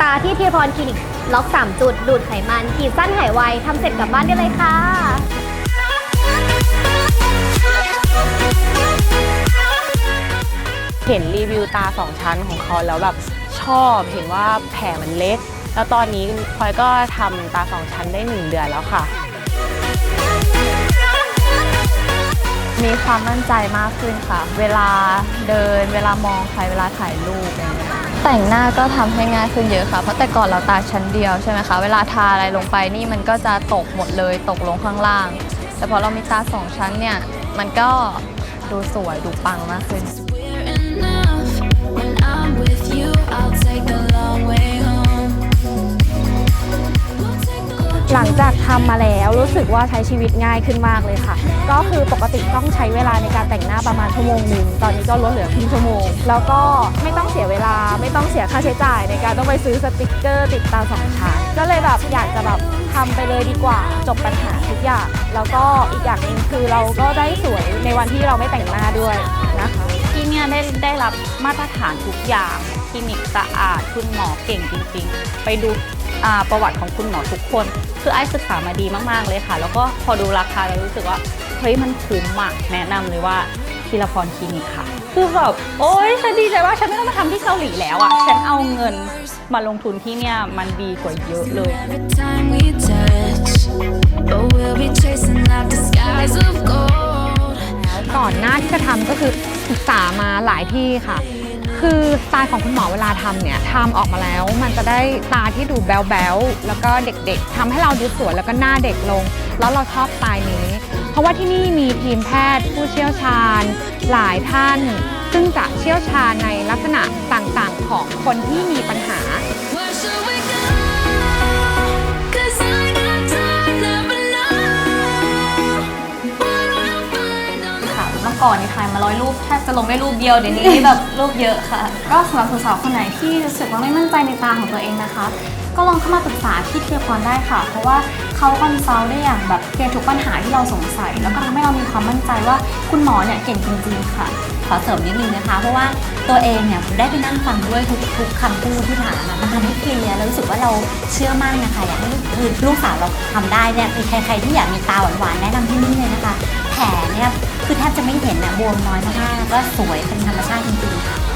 ตาที่เทียพรคลินิก ล็อก 3 จุด ดูดไขมันขีดสั้นหายไวทำเสร็จกลับบ้านได้เลยค่ะ เห็นรีวิวตาสองชั้นของเขาแล้วแบบชอบเห็นว่าแผลมันเล็ก แล้วตอนนี้พลอยก็ทำตาสองชั้นได้หนึ่งเดือนแล้วค่ะ มีความมั่นใจมากขึ้นค่ะ เวลาเดิน เวลามองใครเวลาถ่ายรูปอะไรเงี้ยแต่งหน้าก็ทำให้ง่ายขึ้นเยอะค่ะ เพราะแต่ก่อนเราตาชั้นเดียวใช่ไหมคะ เวลาทาอะไรลงไปนี่มันก็จะตกหมดเลยตกลงข้างล่าง แต่พอเรามีตาสองชั้นเนี่ยมันก็ดูสวยดูปังมากขึ้น หลังจากทำมาแล้วรู้สึกว่าใช้ชีวิตง่ายขึ้นมากเลยค่ะ ก็คือปกติต้องใช้เวลาในการแต่งหน้าประมาณชั่วโมงหนึ่งตอนนี้ก็ลดเหลือครึ่งชั่วโมง แล้วก็ไม่ต้องเสียเวลาไม่ต้องเสียค่าใช้จ่ายในการต้องไปซื้อสติกเกอร์ ติดตาสองชั้นก็เลยแบบอยากจะแบบทำไปเลยดีกว่าจบปัญหาทุกอย่าง แล้วก็อีกอย่างหนึ่งคือเราก็ได้สวยในวันที่เราไม่แต่งหน้าด้วยนะคะที่เนี่ยได้ได้รับมาตรฐานทุกอย่างคลินิกสะอาดคุณหมอเก่งจริงๆ ไปดู ประวัติของคุณหมอทุกคน คือไอ้ศึกษามาดีมากๆเลยค่ะ แล้วก็พอดูราคาแล้วรู้สึกว่าเฮ้ยมันคุ้มมากแนะนำเลยว่าทีละพรคลินิกค่ะ คือแบบโอ๊ยฉันดีใจว่าฉันไม่ต้องมาทำที่เกาหลีแล้วอะฉันเอาเงินมาลงทุนที่เนี่ยมันดีกว่าเยอะเลย ก่อนหน้าที่จะทำก็คือศึกษามาหลายที่ค่ะ คือสไตล์ของคุณหมอเวลาทำเนี่ยทำออกมาแล้ว มันจะได้ตาที่ดูแบ๊วๆแล้วก็เด็กๆทำให้เราดูสวยแล้วก็หน้าเด็กลง แล้วเราชอบสไตล์นี้ เพราะว่าที่นี่มีทีมแพทย์ผู้เชี่ยวชาญ หลายท่าน ซึ่งจะเชี่ยวชาญในลักษณะต่างๆของคนที่มีปัญหา ก่อนนี่ถ่ายมาร้อยรูปแทบจะลงได้รูปเดียวเดี๋ยวนี้แบบรูปเยอะค่ะ ก็สำหรับสาวๆคนไหนที่รู้สึกว่าไม่มั่นใจในตาของตัวเองนะคะ ก็ลองเข้ามาปรึกษาที่เทียพรได้ค่ะ เพราะว่าเขาคอนซัลท์ได้อย่างแบบเคลียร์ทุกปัญหาที่เราสงสัย แล้วก็ทำให้เรามีความมั่นใจว่าคุณหมอเนี่ยเก่งจริงๆค่ะ ขอเสริมนิดนึงนะคะ เพราะว่าตัวเองเนี่ยได้ไปนั่งฟังด้วยทุกทุกคำพูดที่ถามอะมันทำให้เคลียร์แล้วรู้สึกว่าเราเชื่อมั่นนะคะอยากให้ลูกคือลูกสาวเราทำได้เนี่ยคือใครๆที่อยากมีตาหวานๆแนะนำที่นี่เลยนะคะ แผลเนี่ยคือแทบจะไม่เห็นนะบวมน้อยมากๆแล้วก็สวยเป็นธรรมชาติจริงๆค่ะ